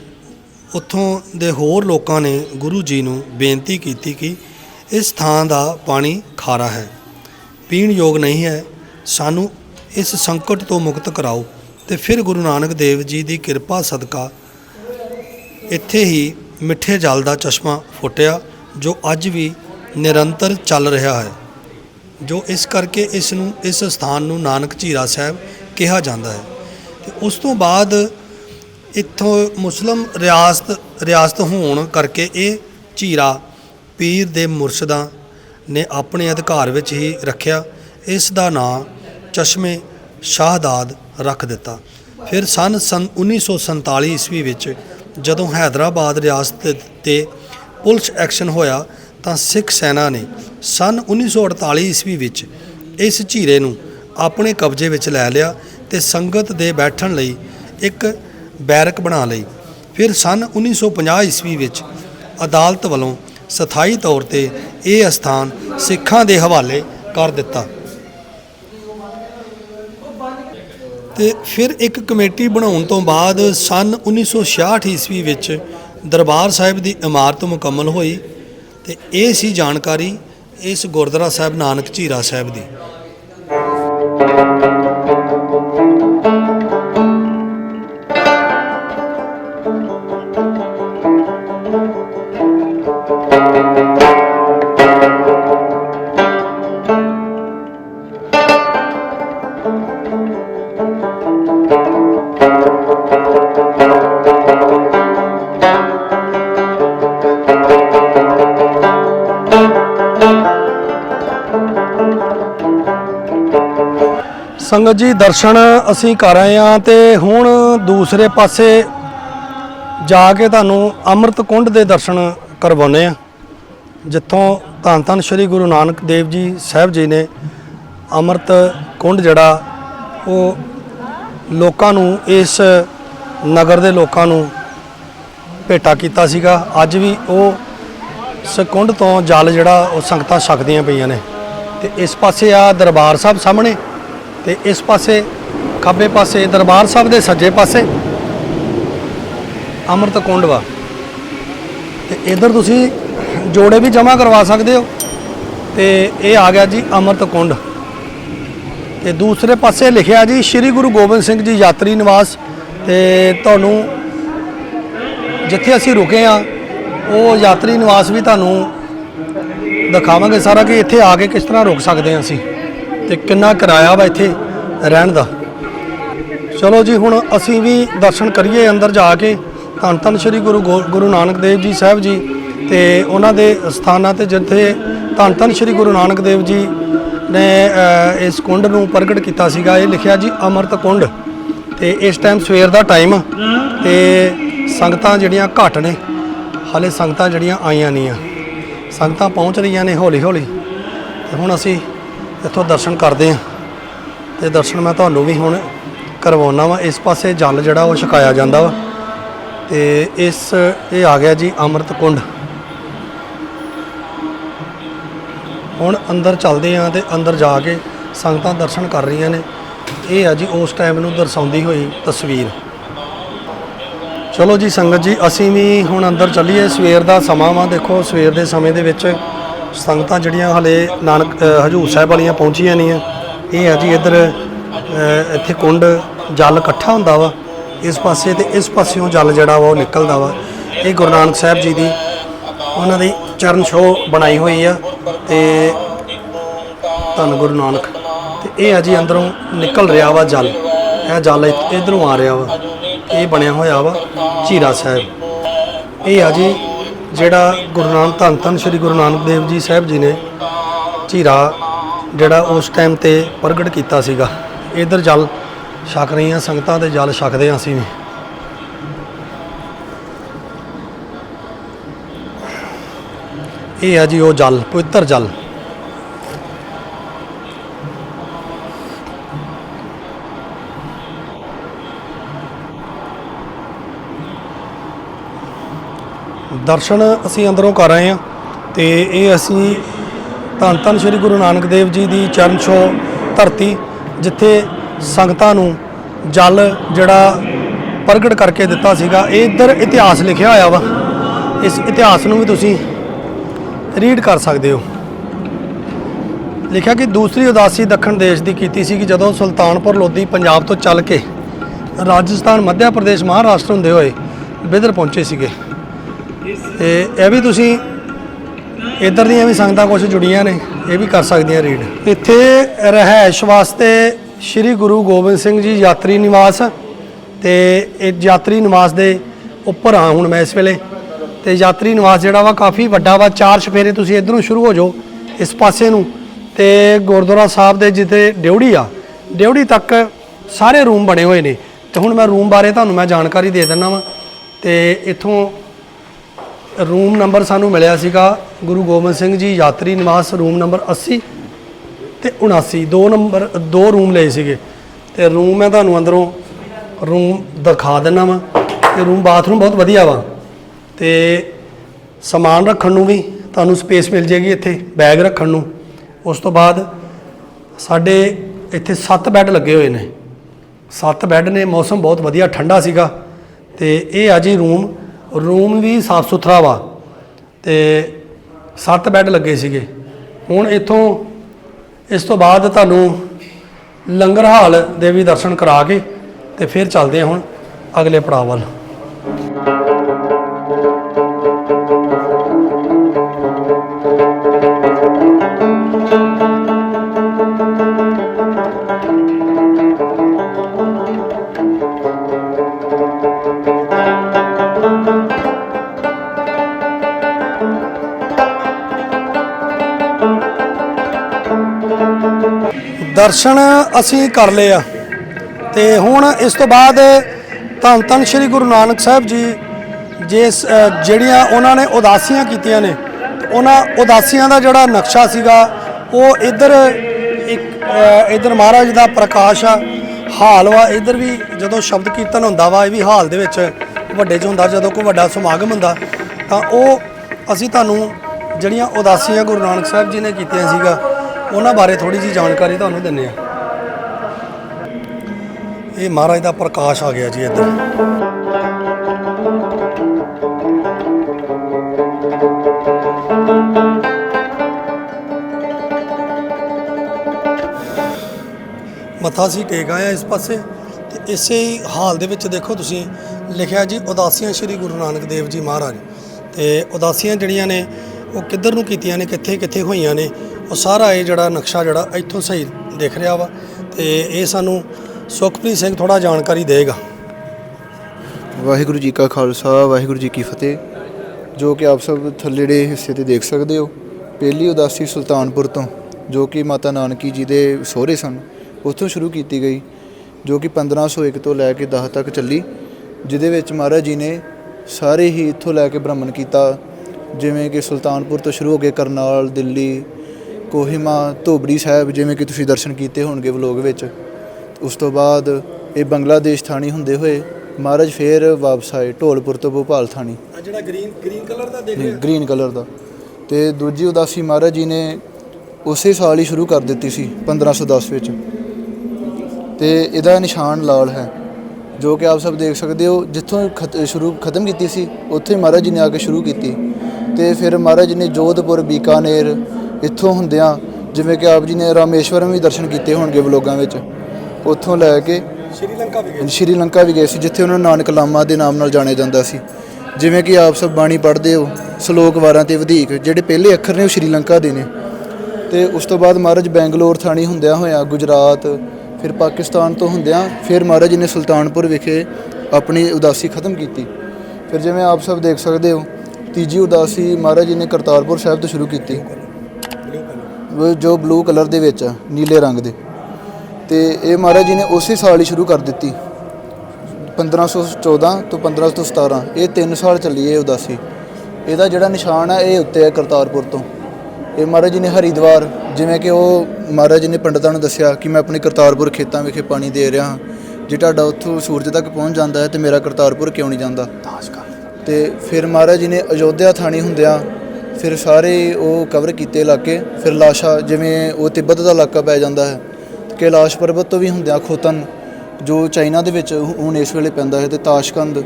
[SPEAKER 1] ਉੱਥੋਂ ਦੇ ਹੋਰ ਲੋਕਾਂ ਨੇ ਗੁਰੂ ਜੀ ਨੂੰ ਬੇਨਤੀ ਕੀਤੀ ਕਿ ਇਸ ਥਾਂ ਦਾ ਪਾਣੀ ਖਾਰਾ ਹੈ। ਪੀਣ ਯੋਗ ਨਹੀਂ ਹੈ। ਸਾਨੂੰ ਇਸ ਸੰਕਟ ਤੋਂ ਮੁਕਤ ਕਰਾਓ ਤੇ ਫਿਰ ਗੁਰੂ ਨਾਨਕ ਦੇਵ ਜੀ ਦੀ ਕਿਰਪਾ ਸਦਕਾ ਇੱਥੇ ਹੀ ਮਿੱਠੇ ਜਲ ਦਾ ਚਸ਼ਮਾ ਫੁੱਟਿਆ, ਜੋ ਅੱਜ ਵੀ ਨਿਰੰਤਰ ਚੱਲ ਰਿਹਾ ਹੈ, ਜੋ ਇਸ ਕਰਕੇ ਇਸ ਨੂੰ ਇਸ ਸਥਾਨ ਨੂੰ ਨਾਨਕ ਝੀਰਾ ਸਾਹਿਬ ਕਿਹਾ ਜਾਂਦਾ ਹੈ। ਤੇ ਉਸ ਤੋਂ ਬਾਅਦ ਇੱਥੋਂ ਮੁਸਲਮ ਰਿਆਸਤ ਰਿਆਸਤ ਹੋਣ ਕਰਕੇ ਇਹ ਝੀਰਾ ਪੀਰ ਦੇ ਮੁਰਸ਼ਿਦਾਂ ਨੇ ਆਪਣੇ ਅਧਿਕਾਰ ਵਿੱਚ ਹੀ ਰੱਖਿਆ। ਇਸ ਦਾ ਨਾਂ ਚਸ਼ਮੇ ਸ਼ਾਹਦਾਦ ਰੱਖ ਦਿੱਤਾ। ਫਿਰ ਸਨ ਸਨ 1947 ਈਸਵੀ ਵਿੱਚ ਜਦੋਂ ਹੈਦਰਾਬਾਦ ਰਿਆਸਤ ਤੇ ਪੁਲਿਸ ਐਕਸ਼ਨ ਹੋਇਆ ਤਾਂ ਸਿੱਖ ਸੈਨਾ ਨੇ ਸਨ 1948 ਈਸਵੀ ਵਿੱਚ ਇਸ ਝੀਰੇ ਨੂੰ ਆਪਣੇ ਕਬਜ਼ੇ ਵਿੱਚ ਲੈ ਲਿਆ ਤੇ ਸੰਗਤ ਦੇ ਬੈਠਣ ਲਈ ਇੱਕ ਬੈਰਕ ਬਣਾ ਲਈ। ਫਿਰ ਸਨ 1950 ਈਸਵੀ ਵਿੱਚ ਅਦਾਲਤ ਵੱਲੋਂ ਸਥਾਈ ਤੌਰ ਤੇ ਇਹ ਅਸਥਾਨ ਸਿੱਖਾਂ ਦੇ ਹਵਾਲੇ ਕਰ ਦਿੱਤਾ। ਤੇ ਫਿਰ ਇੱਕ ਕਮੇਟੀ ਬਣਾਉਣ ਤੋਂ ਬਾਅਦ ਸਨ 1966 ਈਸਵੀ ਵਿੱਚ ਦਰਬਾਰ ਸਾਹਿਬ ਦੀ ਇਮਾਰਤ ਮੁਕੰਮਲ ਹੋਈ ਤੇ ਇਹ ਸੀ ਜਾਣਕਾਰੀ ਇਸ ਗੁਰਦੁਆਰਾ ਸਾਹਿਬ ਨਾਨਕ ਝੀਰਾ ਸਾਹਿਬ ਦੀ। ਸੰਗਤ ਜੀ, ਦਰਸ਼ਨ ਅਸੀਂ ਕਰ ਆਏ ਹਾਂ ਤੇ ਹੁਣ ਦੂਸਰੇ ਪਾਸੇ ਜਾ ਕੇ ਤੁਹਾਨੂੰ ਅੰਮ੍ਰਿਤ ਕੁੰਡ ਦੇ ਦਰਸ਼ਨ ਕਰਵਾਉਨੇ ਆ ਜਿੱਥੋਂ ਧੰਨ ਧੰਨ ਸ੍ਰੀ ਗੁਰੂ ਨਾਨਕ ਦੇਵ ਜੀ ਸਾਹਿਬ ਜੀ ਨੇ ਅੰਮ੍ਰਿਤ ਕੁੰਡ ਜਿਹੜਾ, ਉਹ ਲੋਕਾਂ ਨੂੰ, ਇਸ ਨਗਰ ਦੇ ਲੋਕਾਂ ਨੂੰ ਭੇਟਾ ਕੀਤਾ ਸੀਗਾ। ਅੱਜ ਵੀ ਉਹ ਸकुंड ਤੋਂ ਜਲ ਜਿਹੜਾ, ਉਹ ਸੰਗਤਾਂ ਛਕਦੀਆਂ ਪਈਆਂ ਨੇ। ਤੇ ਇਸ ਪਾਸੇ ਆ ਦਰਬਾਰ ਸਾਹਿਬ ਸਾਹਮਣੇ। ਤੇ ਇਸ ਪਾਸੇ, ਖੱਬੇ ਪਾਸੇ ਦਰਬਾਰ ਸਾਹਿਬ ਦੇ ਸੱਜੇ ਪਾਸੇ, ਅੰਮ੍ਰਿਤ ਕੁੰਡ ਵਾ ਤੇ ਇਧਰ ਤੁਸੀਂ ਜੋੜੇ ਵੀ ਜਮ੍ਹਾਂ ਕਰਵਾ ਸਕਦੇ ਹੋ। ਤੇ ਇਹ ਆ ਗਿਆ ਜੀ ਅੰਮ੍ਰਿਤ ਕੁੰਡ। ਤੇ ਦੂਸਰੇ ਪਾਸੇ ਲਿਖਿਆ ਜੀ, ਸ੍ਰੀ ਗੁਰੂ ਗੋਬਿੰਦ ਸਿੰਘ ਜੀ ਯਾਤਰੀ ਨਿਵਾਸ। ਤੇ ਤੁਹਾਨੂੰ ਜਿੱਥੇ ਅਸੀਂ ਰੁਕੇ ਆ ਉਹ ਯਾਤਰੀ ਨਿਵਾਸ ਵੀ ਤੁਹਾਨੂੰ ਦਿਖਾਵਾਂਗੇ ਸਾਰਾ ਕਿ ਇੱਥੇ ਆ ਕੇ ਕਿਸ ਤਰ੍ਹਾਂ ਰੁਕ ਸਕਦੇ ਹਾਂ ਅਸੀਂ। ਤੇ ਕਿੰਨਾ ਕਿਰਾਇਆ ਵਾ ਇੱਥੇ ਰਹਿਣ ਦਾ? ਚਲੋ ਜੀ ਹੁਣ ਅਸੀਂ ਵੀ ਦਰਸ਼ਨ ਕਰੀਏ ਅੰਦਰ ਜਾ ਕੇ। ਧੰਨ ਧੰਨ ਸ੍ਰੀ ਗੁਰੂ ਗੋ- ਗੁਰੂ ਨਾਨਕ ਦੇਵ ਜੀ ਸਾਹਿਬ ਜੀ ਤੇ ਉਹਨਾਂ ਦੇ ਸਥਾਨਾਂ ਤੇ ਜਿੱਥੇ ਧੰਨ ਧੰਨ ਸ੍ਰੀ ਗੁਰੂ ਨਾਨਕ ਦੇਵ ਜੀ ਨੇ ਅ, ਇਸ ਕੁੰਡ ਨੂੰ ਪ੍ਰਗਟ ਕੀਤਾ ਸੀਗਾ। ਇਹ ਲਿਖਿਆ ਜੀ ਅੰਮ੍ਰਿਤ ਕੁੰਡ। ਤੇ ਇਸ ਟਾਈਮ ਸਵੇਰ ਦਾ ਟਾਈਮ ਤੇ ਸੰਗਤਾਂ ਜਿਹੜੀਆਂ ਘੱਟ ਨੇ ਹਾਲੇ ਸੰਗਤਾਂ ਜਿਹੜੀਆਂ ਆਈਆਂ ਨਹੀਂ ਆ। ਸੰਗਤਾਂ ਪਹੁੰਚ ਰਹੀਆਂ ਨੇ ਹੌਲੀ ਹੌਲੀ ਤੇ ਹੁਣ ਅਸੀਂ ਇੱਥੋਂ ਦਰਸ਼ਨ ਕਰਦੇ ਹਾਂ। ਤੇ ਦਰਸ਼ਨ ਮੈਂ ਤੁਹਾਨੂੰ ਵੀ ਹੁਣ ਕਰਵਾਉਣਾ ਵਾ। ਇਸ ਪਾਸੇ ਜਲ ਜਿਹੜਾ ਉਹ ਛਕਾਇਆ ਜਾਂਦਾ ਵਾ। ਤੇ ਇਸ, ਇਹ ਆ ਗਿਆ ਜੀ ਅੰਮ੍ਰਿਤ ਕੁੰਡ। ਹੁਣ ਅੰਦਰ ਚੱਲਦੇ ਆ ਤੇ ਅੰਦਰ ਜਾ ਕੇ ਸੰਗਤਾਂ ਦਰਸ਼ਨ ਕਰ ਰਹੀਆਂ ਨੇ। ਇਹ ਆ ਜੀ ਉਸ ਟਾਈਮ ਨੂੰ ਦਰਸਾਉਂਦੀ ਹੋਈ ਤਸਵੀਰ। ਚਲੋ ਜੀ ਸੰਗਤ ਜੀ, ਅਸੀਂ ਵੀ ਹੁਣ ਅੰਦਰ ਚੱਲੀਏ। ਸਵੇਰ ਦਾ ਸਮਾਂ ਵਾ। ਦੇਖੋ, ਸਵੇਰ ਦੇ ਸਮੇਂ ਦੇ ਵਿੱਚ ਸੰਗਤਾਂ ਜਿਹੜੀਆਂ ਹਲੇ ਨਾਨਕ ਹਜੂਰ ਸਾਹਿਬ ਵਾਲੀਆਂ ਪਹੁੰਚੀਆਂ ਨਹੀਂ ਆ। ਇਹ ਆ ਜੀ ਇੱਧਰ ਇੱਥੇ ਕੁੰਡ ਜਲ ਇਕੱਠਾ ਹੁੰਦਾ ਵਾ। ਇਸ ਪਾਸੇ ਤੇ ਇਸ ਪਾਸਿਓਂ ਜਲ ਜਿਹੜਾ ਵਾ ਉਹ ਨਿਕਲਦਾ ਵਾ। ਇਹ ਗੁਰੂ ਨਾਨਕ ਸਾਹਿਬ ਜੀ ਦੀ ਉਹਨਾਂ ਦੀ ਚਰਨ ਛੋਹ ਬਣਾਈ ਹੋਈ ਆ ਤੇ ਧੰਨ ਗੁਰੂ ਨਾਨਕ। ਤੇ ਇਹ ਆ ਜੀ ਅੰਦਰੋਂ ਨਿਕਲ ਰਿਹਾ ਵਾ ਜਲ। ਇਹ ਜਲ ਇ- ਇੱਧਰੋਂ ਆ ਰਿਹਾ ਵਾ। ਇਹ ਬਣਿਆ ਹੋਇਆ ਵਾ ਝੀਰਾ ਸਾਹਿਬ। ਇਹ ਆ ਜੀ ਜਿਹੜਾ ਗੁਰੂ ਨਾਨਕ ਧੰਨ ਧੰਨ ਸ੍ਰੀ ਗੁਰੂ ਨਾਨਕ ਦੇਵ ਜੀ ਸਾਹਿਬ ਜੀ ਨੇ ਝੀਰਾ ਜਿਹੜਾ ਉਸ ਟਾਈਮ ਤੇ ਪ੍ਰਗਟ ਕੀਤਾ ਸੀਗਾ। ਇਧਰ ਜਲ ਛਕ ਰਹੀਆਂ, ਸੰਗਤਾਂ ਦੇ ਜਲ ਛਕਦੇ ਹਾਂ ਅਸੀਂ ਵੀ। ਇਹ ਆ ਜੀ ਉਹ ਜਲ, ਪਵਿੱਤਰ ਜਲ। ਦਰਸ਼ਨ ਅਸੀਂ ਅੰਦਰੋਂ ਕਰ ਰਹੇ ਹਾਂ ਤੇ ਇਹ ਅਸੀਂ ਧੰਨ ਧੰਨ ਸ੍ਰੀ ਗੁਰੂ ਨਾਨਕ ਦੇਵ ਜੀ ਦੀ ਚਰਨ ਛੋ ਧਰਤੀ, ਜਿੱਥੇ ਸੰਗਤਾਂ ਨੂੰ ਜਲ ਜਿਹੜਾ ਪ੍ਰਗਟ ਕਰਕੇ ਦਿੱਤਾ ਸੀਗਾ, ਇਹ ਇੱਧਰ ਇਤਿਹਾਸ ਲਿਖਿਆ ਹੋਇਆ ਵਾ। ਇਸ ਇਤਿਹਾਸ ਨੂੰ ਵੀ ਤੁਸੀਂ ਰੀਡ ਕਰ ਸਕਦੇ ਹੋ। ਲਿਖਿਆ ਕਿ ਦੂਸਰੀ ਉਦਾਸੀ ਦੱਖਣ ਦੇਸ਼ ਦੀ ਕੀਤੀ ਸੀ ਕਿ ਜਦੋਂ ਸੁਲਤਾਨਪੁਰ ਲੋਧੀ ਪੰਜਾਬ ਤੋਂ ਚੱਲ ਕੇ ਰਾਜਸਥਾਨ ਮੱਧ ਪ੍ਰਦੇਸ਼ ਮਹਾਰਾਸ਼ਟਰ ਹੁੰਦੇ ਹੋਏ ਬਿਦਰ ਪਹੁੰਚੇ ਸੀਗੇ। ਤੇ ਇਹ ਵੀ ਤੁਸੀਂ ਇਧਰ ਦੀਆਂ ਵੀ ਸੰਗਤਾਂ ਕੁਝ ਜੁੜੀਆਂ ਨੇ, ਇਹ ਵੀ ਕਰ ਸਕਦੀਆਂ ਰੀਡ ਇੱਥੇ ਰਹਿائش ਵਾਸਤੇ ਸ੍ਰੀ ਗੁਰੂ ਗੋਬਿੰਦ ਸਿੰਘ ਜੀ ਯਾਤਰੀ ਨਿਵਾਸ ਤੇ ਇਹ ਯਾਤਰੀ ਨਿਵਾਸ ਦੇ ਉੱਪਰ ਆ ਹੁਣ ਮੈਂ ਇਸ ਵੇਲੇ। ਤੇ ਯਾਤਰੀ ਨਿਵਾਸ ਜਿਹੜਾ ਵਾ ਕਾਫੀ ਵੱਡਾ ਵਾ, ਚਾਰ ਸਫੇਰੇ ਤੁਸੀਂ ਇਧਰੋਂ ਸ਼ੁਰੂ ਹੋ ਜਾਓ ਇਸ ਪਾਸੇ ਨੂੰ। ਤੇ ਗੁਰਦੁਆਰਾ ਸਾਹਿਬ ਦੇ ਜਿੱਥੇ ਡਿਊੜੀ ਆ, ਡਿਊੜੀ ਤੱਕ ਸਾਰੇ ਰੂਮ ਬਣੇ ਹੋਏ ਨੇ। ਤੇ ਹੁਣ ਮੈਂ ਰੂਮ ਬਾਰੇ ਤੁਹਾਨੂੰ ਮੈਂ ਜਾਣਕਾਰੀ ਦੇ ਦਿੰਦਾ ਵਾਂ। ਤੇ ਇੱਥੋਂ ਰੂਮ ਨੰਬਰ ਸਾਨੂੰ ਮਿਲਿਆ ਸੀਗਾ ਗੁਰੂ ਗੋਬਿੰਦ ਸਿੰਘ ਜੀ ਯਾਤਰੀ ਨਿਵਾਸ ਰੂਮ ਨੰਬਰ 80 ਤੇ 79 ਦੋ ਨੰਬਰ, ਦੋ ਰੂਮ ਲਏ ਸੀਗੇ। ਤੇ ਰੂਮ ਮੈਂ ਤੁਹਾਨੂੰ ਅੰਦਰੋਂ ਰੂਮ ਦਿਖਾ ਦਿੰਦਾ ਵਾਂ। ਤੇ ਰੂਮ ਬਾਥਰੂਮ ਬਹੁਤ ਵਧੀਆ ਵਾ। ਤੇ ਸਮਾਨ ਰੱਖਣ ਨੂੰ ਵੀ ਤੁਹਾਨੂੰ ਸਪੇਸ ਮਿਲ ਜੇਗੀ ਇੱਥੇ, ਬੈਗ ਰੱਖਣ ਨੂੰ। ਉਸ ਤੋਂ ਬਾਅਦ ਸਾਡੇ ਇੱਥੇ 7 ਬੈੱਡ ਲੱਗੇ ਹੋਏ ਨੇ। 7 ਬੈੱਡ ਨੇ, ਮੌਸਮ ਬਹੁਤ ਵਧੀਆ, ਠੰਡਾ ਸੀਗਾ। ਤੇ ਇਹ ਆ ਜੀ ਰੂਮ ਰੂਮ ਵੀ ਸਾਫ਼ ਸੁਥਰਾ ਵਾ ਤੇ ਸੱਤ ਬੈੱਡ ਲੱਗੇ ਸੀਗੇ। ਹੁਣ ਇੱਥੋਂ ਇਸ ਤੋਂ ਬਾਅਦ ਤੁਹਾਨੂੰ ਲੰਗਰ ਹਾਲ ਦੇ ਵੀ ਦਰਸ਼ਨ ਕਰਾ ਕੇ ਤੇ ਫਿਰ ਚੱਲਦੇ ਹਾਂ ਹੁਣ ਅਗਲੇ ਪੜਾਅ ਵੱਲ। ਦਰਸ਼ਨ ਅਸੀਂ ਕਰ ਲਏ ਆ। ਤੇ ਹੁਣ ਇਸ ਤੋਂ ਬਾਅਦ ਧੰਨ ਧੰਨ ਸ੍ਰੀ ਗੁਰੂ ਨਾਨਕ ਸਾਹਿਬ ਜੀ, ਜਿਸ ਜਿਹੜੀਆਂ ਉਹਨਾਂ ਨੇ ਉਦਾਸੀਆਂ ਕੀਤੀਆਂ ਨੇ। ਉਹਨਾਂ ਉਦਾਸੀਆਂ ਦਾ ਜਿਹੜਾ ਨਕਸ਼ਾ ਸੀਗਾ, ਉਹ ਇੱਧਰ ਇੱਕ ਇੱਧਰ ਮਹਾਰਾਜ ਦਾ ਪ੍ਰਕਾਸ਼ ਆ। ਹਾਲ ਵਾ, ਇੱਧਰ ਵੀ ਜਦੋਂ ਸ਼ਬਦ ਕੀਰਤਨ ਹੁੰਦਾ ਵਾ, ਇਹ ਵੀ ਹਾਲ ਦੇ ਵਿੱਚ ਵੱਡੇ 'ਚ ਹੁੰਦਾ, ਜਦੋਂ ਕੋਈ ਵੱਡਾ ਸਮਾਗਮ ਹੁੰਦਾ, ਤਾਂ ਉਹ ਅਸੀਂ ਤੁਹਾਨੂੰ ਜਿਹੜੀਆਂ ਉਦਾਸੀਆਂ ਗੁਰੂ ਨਾਨਕ ਸਾਹਿਬ ਜੀ ਨੇ ਕੀਤੀਆਂ ਸੀਗਾ ਉਹਨਾਂ ਬਾਰੇ ਥੋੜੀ ਜੀ ਜਾਣਕਾਰੀ ਤੁਹਾਨੂੰ ਦਿੰਨੇ ਆ ਇਹ ਮਹਾਰਾਜ ਦਾ ਪ੍ਰਕਾਸ਼ ਆ ਗਿਆ ਜੀ ਇੱਧਰ। ਮੱਥਾ ਸੀ ਟੇਕ ਆਇਆ ਇਸ ਪਾਸੇ। ਤੇ ਇਸੇ ਹਾਲ ਦੇ ਵਿੱਚ ਦੇਖੋ ਤੁਸੀਂ, ਲਿਖਿਆ ਜੀ, ਉਦਾਸੀਆਂ ਸ੍ਰੀ ਗੁਰੂ ਨਾਨਕ ਦੇਵ ਜੀ ਮਹਾਰਾਜ। ਤੇ ਉਦਾਸੀਆਂ ਜਿਹੜੀਆਂ ਨੇ, ਉਹ ਕਿੱਧਰ ਨੂੰ ਕੀਤੀਆਂ ਨੇ, ਕਿੱਥੇ ਕਿੱਥੇ ਹੋਈਆਂ ਨੇ ਉਹ ਸਾਰਾ ਇਹ ਜਿਹੜਾ ਨਕਸ਼ਾ ਜਿਹੜਾ ਇੱਥੋਂ ਸਹੀ ਦਿਖ ਰਿਹਾ ਵਾ ਤੇ ਇਹ ਸਾਨੂੰ ਸੁਖਪ੍ਰੀਤ ਸਿੰਘ ਥੋੜਾ ਜਾਣਕਾਰੀ ਦੇਗਾ।
[SPEAKER 3] ਵਾਹਿਗੁਰੂ ਜੀ ਕਾ ਖਾਲਸਾ, ਵਾਹਿਗੁਰੂ ਜੀ ਕੀ ਫਤਿਹ। ਜੋ ਕਿ ਆਪ ਸਭ ਥੱਲੇੜੇ ਹਿੱਸੇ ਤੇ ਦੇਖ ਸਕਦੇ ਹੋ, ਪਹਿਲੀ ਉਦਾਸੀ ਸੁਲਤਾਨਪੁਰ ਤੋਂ, ਜੋ ਕਿ ਮਾਤਾ ਨਾਨਕੀ ਜੀ ਦੇ ਸਹੁਰੇ ਸਨ, ਉੱਥੋਂ ਸ਼ੁਰੂ ਕੀਤੀ ਗਈ, ਜੋ ਕਿ 1501 ਤੋਂ ਲੈ ਕੇ 10 ਤੱਕ ਚੱਲੀ, ਜਿਹਦੇ ਵਿੱਚ ਮਹਾਰਾਜ ਜੀ ਨੇ ਸਾਰੇ ਹੀ ਇੱਥੋਂ ਲੈ ਕੇ ਭ੍ਰਮਣ ਕੀਤਾ, ਜਿਵੇਂ ਕਿ ਸੁਲਤਾਨਪੁਰ ਤੋਂ ਸ਼ੁਰੂ ਹੋ ਕੇ ਕਰਨਾਲ, ਦਿੱਲੀ ਕੋਹਿਮਾ ਧੋਬੜੀ ਸਾਹਿਬ ਜਿਵੇਂ ਕਿ ਤੁਸੀਂ ਦਰਸ਼ਨ ਕੀਤੇ ਹੋਣਗੇ ਵਲੋਗ ਵਿੱਚ ਉਸ ਤੋਂ ਬਾਅਦ ਇਹ ਬੰਗਲਾਦੇਸ਼ ਥਾਣੀ ਹੁੰਦੇ ਹੋਏ ਮਹਾਰਾਜ ਫੇਰ ਵਾਪਸ ਆਏ ਢੋਲਪੁਰ ਤੋਂ ਭੋਪਾਲ ਥਾਣੀ।
[SPEAKER 1] ਆ ਜਿਹੜਾ ਗ੍ਰੀਨ ਗ੍ਰੀਨ ਕਲਰ ਦਾ ਦੇਖ
[SPEAKER 3] ਗ੍ਰੀਨ ਕਲਰ ਦਾ। ਤੇ ਦੂਜੀ ਉਦਾਸੀ ਮਹਾਰਾਜ ਜੀ ਨੇ ਉਸੇ ਸਾਲ ਹੀ ਸ਼ੁਰੂ ਕਰ ਦਿੱਤੀ ਸੀ 1510 ਵਿੱਚ। ਤੇ ਇਹਦਾ ਨਿਸ਼ਾਨ ਲਾਲ ਹੈ ਜੋ ਕਿ ਆਪ ਸਭ ਦੇਖ ਸਕਦੇ ਹੋ ਜਿੱਥੋਂ ਸ਼ੁਰੂ ਖਤਮ ਕੀਤੀ ਸੀ ਉੱਥੇ ਮਹਾਰਾਜ ਜੀ ਨੇ ਆ ਕੇ ਸ਼ੁਰੂ ਕੀਤੀ। ਤੇ ਫਿਰ ਮਹਾਰਾਜ ਨੇ ਜੋਧਪੁਰ ਬੀਕਾਨੇਰ ਇੱਥੋਂ ਹੁੰਦਿਆਂ ਜਿਵੇਂ ਕਿ ਆਪ ਜੀ ਨੇ ਰਾਮੇਸ਼ਵਰਮ ਵੀ ਦਰਸ਼ਨ ਕੀਤੇ ਹੋਣਗੇ ਵਲੋਗਾਂ ਵਿੱਚ ਉੱਥੋਂ ਲੈ ਕੇ
[SPEAKER 1] ਸ਼੍ਰੀਲੰਕਾ ਵੀ ਗਏ
[SPEAKER 3] ਸ਼੍ਰੀਲੰਕਾ ਵੀ ਗਏ ਸੀ ਜਿੱਥੇ ਉਹਨਾਂ ਨੂੰ ਨਾਨਕ ਲਾਮਾ ਦੇ ਨਾਮ ਨਾਲ ਜਾਣਿਆ ਜਾਂਦਾ ਸੀ। ਜਿਵੇਂ ਕਿ ਆਪ ਸਭ ਬਾਣੀ ਪੜ੍ਹਦੇ ਹੋ ਸ਼ਲੋਕ ਵਾਰਾਂ ਤੇ ਵਧੇਕ ਜਿਹੜੇ ਪਹਿਲੇ ਅੱਖਰ ਨੇ ਉਹ ਸ਼੍ਰੀਲੰਕਾ ਦੇ ਨੇ। ਤੇ ਉਸ ਤੋਂ ਬਾਅਦ ਮਹਾਰਾਜ ਬੈਂਗਲੌਰ ਥਾਣੀ ਹੁੰਦਿਆਂ ਹੋਇਆ ਗੁਜਰਾਤ ਫਿਰ ਪਾਕਿਸਤਾਨ ਤੋਂ ਹੁੰਦਿਆਂ ਫਿਰ ਮਹਾਰਾਜ ਨੇ ਸੁਲਤਾਨਪੁਰ ਵਿਖੇ ਆਪਣੀ ਉਦਾਸੀ ਖਤਮ ਕੀਤੀ। ਫਿਰ ਜਿਵੇਂ ਆਪ ਸਭ ਦੇਖ ਸਕਦੇ ਹੋ ਤੀਜੀ ਉਦਾਸੀ ਮਹਾਰਾਜ ਜੀ ਨੇ ਕਰਤਾਰਪੁਰ ਸਾਹਿਬ ਤੋਂ ਸ਼ੁਰੂ ਕੀਤੀ। ਜੋ ਬਲੂ ਕਲਰ ਦੇ ਵਿੱਚ ਆ ਨੀਲੇ ਰੰਗ ਦੇ। ਤੇ ਇਹ ਮਹਾਰਾਜ ਜੀ ਨੇ ਉਸੇ ਸਾਲ ਹੀ ਸ਼ੁਰੂ ਕਰ ਦਿੱਤੀ। 1514 ਤੋਂ 1517 ਇਹ 3 ਸਾਲ ਚੱਲੀ ਇਹ ਉਦਾਸੀ। ਇਹਦਾ ਜਿਹੜਾ ਨਿਸ਼ਾਨ ਹੈ ਇਹ ਉੱਤੇ ਹੈ ਕਰਤਾਰਪੁਰ ਤੋਂ। ਇਹ ਮਹਾਰਾਜ ਜੀ ਨੇ ਹਰੀਦਵਾਰ ਜਿਵੇਂ ਕਿ ਉਹ ਮਹਾਰਾਜ ਜੀ ਨੇ ਪੰਡਤਾਂ ਨੂੰ ਦੱਸਿਆ ਕਿ ਮੈਂ ਆਪਣੇ ਕਰਤਾਰਪੁਰ ਖੇਤਾਂ ਵਿਖੇ ਪਾਣੀ ਦੇ ਰਿਹਾ ਹਾਂ। ਜੇ ਤੁਹਾਡਾ ਉੱਥੋਂ ਸੂਰਜ ਤੱਕ ਪਹੁੰਚ ਜਾਂਦਾ ਹੈ ਤੇ ਮੇਰਾ ਕਰਤਾਰਪੁਰ ਕਿਉਂ ਨਹੀਂ ਜਾਂਦਾ? ਤੇ ਫਿਰ ਮਹਾਰਾਜ ਜੀ ਨੇ ਅਯੋਧਿਆ ਥਾਣੀ ਹੁੰਦਿਆਂ ਫਿਰ ਸਾਰੇ ਉਹ ਕਵਰ ਕੀਤੇ ਇਲਾਕੇ ਫਿਰ ਲਾਸ਼ਾ ਜਿਵੇਂ ਉਹ ਤਿੱਬਤ ਦਾ ਇਲਾਕਾ ਪੈ ਜਾਂਦਾ ਹੈ ਕੈਲਾਸ਼ ਪਰਬਤ ਤੋਂ ਵੀ ਹੁੰਦਿਆਂ ਖੋਤਨ ਜੋ ਚਾਈਨਾ ਦੇ ਵਿੱਚ ਹੁਣ ਇਸ ਵੇਲੇ ਪੈਂਦਾ ਹੈ ਤੇ ਤਾਸ਼ਕੰਦ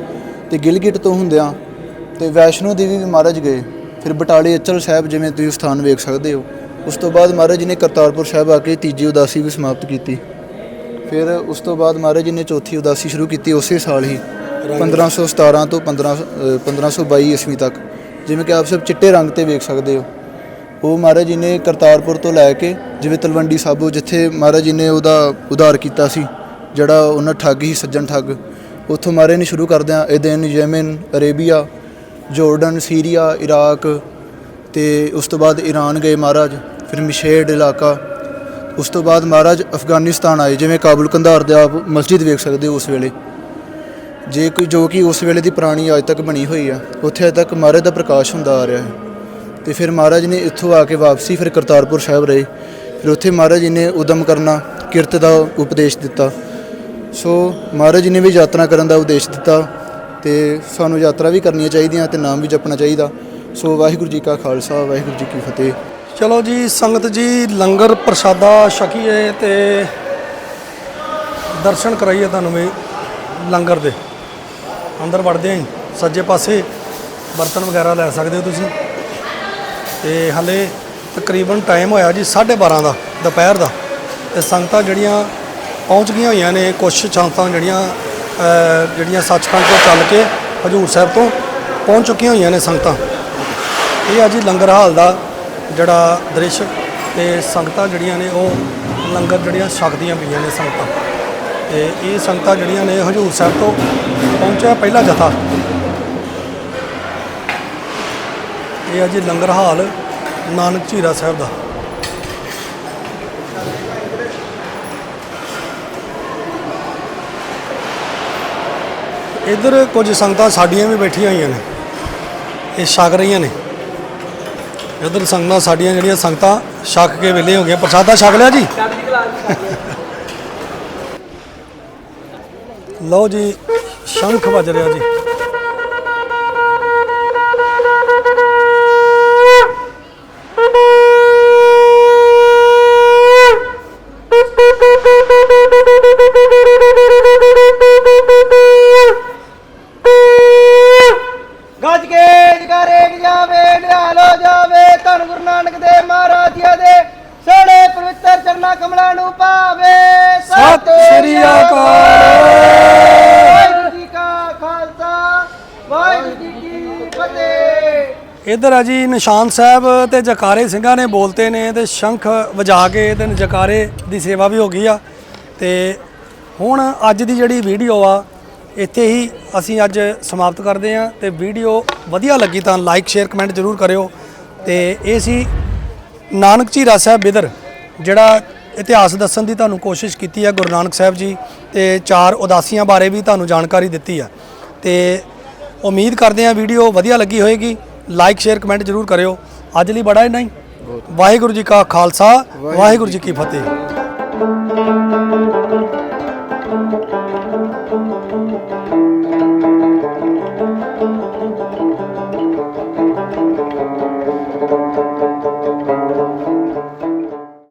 [SPEAKER 3] ਤੇ ਗਿਲਗਿਟ ਤੋਂ ਹੁੰਦਿਆਂ ਤੇ ਵੈਸ਼ਨੋ ਦੇਵੀ ਵੀ ਮਹਾਰਾਜ ਗਏ। ਫਿਰ ਬਟਾਲੇ ਅਚਲ ਸਾਹਿਬ ਜਿਵੇਂ ਤੁਸੀਂ ਸਥਾਨ ਵੇਖ ਸਕਦੇ ਹੋ। ਉਸ ਤੋਂ ਬਾਅਦ ਮਹਾਰਾਜ ਜੀ ਨੇ ਕਰਤਾਰਪੁਰ ਸਾਹਿਬ ਆ ਕੇ ਤੀਜੀ ਉਦਾਸੀ ਵੀ ਸਮਾਪਤ ਕੀਤੀ। ਫਿਰ ਉਸ ਤੋਂ ਬਾਅਦ ਮਹਾਰਾਜ ਜੀ ਨੇ ਚੌਥੀ ਉਦਾਸੀ ਸ਼ੁਰੂ ਕੀਤੀ ਉਸੇ ਸਾਲ ਹੀ 1517 ਤੋਂ 15 ਅ, 1522 ਈਸਵੀ ਤੱਕ। ਜਿਵੇਂ ਕਿ ਆਪ ਸਭ ਚਿੱਟੇ ਰੰਗ ਤੇ ਵੇਖ ਸਕਦੇ ਹੋ। ਉਹ ਮਹਾਰਾਜ ਜੀ ਨੇ ਕਰਤਾਰਪੁਰ ਤੋਂ ਲੈ ਕੇ ਜਿਵੇਂ ਤਲਵੰਡੀ ਸਾਬੋ ਜਿੱਥੇ ਮਹਾਰਾਜ ਜੀ ਨੇ ਉਹਦਾ ਉਧਾਰ ਕੀਤਾ ਸੀ, ਜਿਹੜਾ ਉਹਨਾਂ ਠੱਗ ਹੀ ਸੱਜਣ ਠੱਗ। ਉੱਥੋਂ ਮਹਾਰਾਜ ਨੇ ਸ਼ੁਰੂ ਕਰਦਿਆਂ ਇਹਦੇਨ Yemen, Arabia, Jordan, Syria, Iraq ਤੇ ਉਸ ਤੋਂ ਬਾਅਦ ਈਰਾਨ ਗਏ ਮਹਾਰਾਜ, ਫਿਰ ਮਿਸ਼ੇਡ ਇਲਾਕਾ। ਉਸ ਤੋਂ ਬਾਅਦ ਮਹਾਰਾਜ ਅਫਗਾਨਿਸਤਾਨ ਆਏ, ਜਿਵੇਂ ਕਾਬੁਲ ਕੰਧਾਰ ਦੇ ਆਪ ਮਸਜਿਦ ਵੇਖ ਸਕਦੇ ਹੋ ਉਸ ਵੇਲੇ। ਜੇ ਕੋਈ ਜੋ ਕਿ ਉਸ ਵੇਲੇ ਦੀ ਪੁਰਾਣੀ ਅੱਜ ਤੱਕ ਬਣੀ ਹੋਈ ਆ, ਉੱਥੇ ਅੱਜ ਤੱਕ ਮਹਾਰਾਜ ਦਾ ਪ੍ਰਕਾਸ਼ ਹੁੰਦਾ ਆ ਰਿਹਾ ਹੈ। ਤੇ ਫਿਰ ਮਹਾਰਾਜ ਨੇ ਇੱਥੋਂ ਆ ਕੇ ਵਾਪਸੀ ਫਿਰ ਕਰਤਾਰਪੁਰ ਸਾਹਿਬ ਰਹੇ। ਫਿਰ ਉੱਥੇ ਮਹਾਰਾਜ ਜੀ ਨੇ ਉਦਮ ਕਰਨਾ, ਕਿਰਤ ਦਾ ਉਪਦੇਸ਼ ਦਿੱਤਾ। ਸੋ ਮਹਾਰਾਜ ਜੀ ਨੇ ਵੀ ਯਾਤਰਾ ਕਰਨ ਦਾ ਉਪਦੇਸ਼ ਦਿੱਤਾ ਤੇ ਸਾਨੂੰ ਯਾਤਰਾ ਵੀ ਕਰਨੀਆਂ ਚਾਹੀਦੀਆਂ ਤੇ ਨਾਮ ਵੀ ਜਪਣਾ ਚਾਹੀਦਾ। ਸੋ ਵਾਹਿਗੁਰੂ ਜੀ ਕਾ ਖਾਲਸਾ, ਵਾਹਿਗੁਰੂ ਜੀ ਕੀ ਫਤਿਹ।
[SPEAKER 1] ਚਲੋ ਜੀ, ਸੰਗਤ ਜੀ, ਲੰਗਰ ਪ੍ਰਸ਼ਾਦਾ ਛਕੀਏ ਤੇ ਦਰਸ਼ਨ ਕਰਾਈਏ ਤੁਹਾਨੂੰ ਵੀ ਲੰਗਰ ਦੇ। ਅੰਦਰ ਵੜਦੇ ਹੀ ਸੱਜੇ ਪਾਸੇ ਬਰਤਨ ਵਗੈਰਾ ਲੈ ਸਕਦੇ ਹੋ ਤੁਸੀਂ। ਤੇ ਹਲੇ ਤਕਰੀਬਨ ਟਾਈਮ ਹੋਇਆ ਜੀ 12:30 ਦਾ, ਦੁਪਹਿਰ ਦਾ। ਤੇ ਸੰਗਤਾਂ ਜਿਹੜੀਆਂ ਪਹੁੰਚ ਗਈਆਂ ਹੋਈਆਂ ਨੇ ਕੁਝ ਸੰਗਤਾਂ ਜਿਹੜੀਆਂ ਜਿਹੜੀਆਂ ਸੱਚਖੰਡ ਤੋਂ ਚੱਲ ਕੇ ਹਜੂਰ ਸਾਹਿਬ ਤੋਂ ਪਹੁੰਚ ਚੁੱਕੀਆਂ ਹੋਈਆਂ ਨੇ ਸੰਗਤਾਂ। ਇਹ ਆ ਜੀ ਲੰਗਰ ਹਾਲ ਦਾ ਜਿਹੜਾ ਦ੍ਰਿਸ਼, ਤੇ ਸੰਗਤਾਂ ਜਿਹੜੀਆਂ ਨੇ ਉਹ ਲੰਗਰ ਜਿਹੜੀਆਂ ਛਕਦੀਆਂ ਪਈਆਂ ਨੇ ਸੰਗਤਾਂ। ਤੇ ਇਹ ਸੰਗਤਾਂ ਜਿਹੜੀਆਂ ਨੇ ਹਜੂਰ ਸਾਹਿਬ ਤੋਂ ਪਹੁੰਚਿਆ ਪਹਿਲਾ ਜਥਾ। ਇਹ ਆ ਜੀ ਲੰਗਰ ਹਾਲ ਨਾਨਕ ਝੀਰਾ ਸਾਹਿਬ ਦਾ। ਇੱਧਰ ਕੁਝ ਸੰਗਤਾਂ ਸਾਡੀਆਂ ਵੀ ਬੈਠੀਆਂ ਹੋਈਆਂ ਨੇ। ਇਹ ਛਕ ਰਹੀਆਂ ਨੇ। ਇੱਧਰ ਸੰਗਤਾਂ ਸਾਡੀਆਂ ਜਿਹੜੀਆਂ ਸੰਗਤਾਂ ਛਕ ਕੇ ਵਿਲੇ ਹੋ ਗਏ ਪ੍ਰਸਾਦਾ ਛਕ ਲਿਆ ਜੀ? ਲਓ ਜੀ ਸ਼ੰਖ ਵੱਜ ਰਿਹਾ ਜੀ। ਇੱਧਰ ਆ ਜੀ, ਨਿਸ਼ਾਨ ਸਾਹਿਬ ਤੇ ਜਕਾਰੇ ਸਿੰਘਾਂ ਨੇ ਬੋਲਤੇ ਨੇ ਤੇ ਸ਼ੰਖ ਵਜਾ ਕੇ ਤੇ ਜਕਾਰੇ ਦੀ ਸੇਵਾ ਵੀ ਹੋ ਗਈ ਆ। ਤੇ ਹੁਣ ਅੱਜ ਦੀ ਜਿਹੜੀ ਵੀਡੀਓ ਆ, ਇੱਥੇ ਹੀ ਅਸੀਂ ਅੱਜ ਸਮਾਪਤ ਕਰਦੇ ਆ ਤੇ ਵੀਡੀਓ ਵਧੀਆ ਲੱਗੀ ਤਾਂ ਲਾਈਕ ਸ਼ੇਅਰ ਕਮੈਂਟ ਜ਼ਰੂਰ ਕਰਿਓ। ਤੇ ਇਹ ਸੀ ਨਾਨਕ ਝੀਰਾ ਸਾਹਿਬ ਬਿਦਰ, ਜਿਹੜਾ ਇਤਿਹਾਸ ਦੱਸਣ ਦੀ ਤੁਹਾਨੂੰ ਕੋਸ਼ਿਸ਼ ਕੀਤੀ ਹੈ ਗੁਰੂ ਨਾਨਕ ਸਾਹਿਬ ਜੀ ਤੇ ਚਾਰ ਉਦਾਸੀਆਂ ਬਾਰੇ ਵੀ ਤੁਹਾਨੂੰ ਜਾਣਕਾਰੀ ਦਿੱਤੀ ਆ। ਤੇ ਉਮੀਦ ਕਰਦੇ ਆ ਵੀਡੀਓ ਵਧੀਆ ਲੱਗੀ ਹੋਏਗੀ। ਲਾਈਕ ਸ਼ੇਅਰ ਕਮੈਂਟ ਜ਼ਰੂਰ ਕਰਿਓ। ਅੱਜ ਲਈ ਬੜਾ ਇੰਨਾ ਹੀ। ਵਾਹਿਗੁਰੂ ਜੀ ਕਾ ਖਾਲਸਾ, ਵਾਹਿਗੁਰੂ ਜੀ ਕੀ ਫਤਿਹ।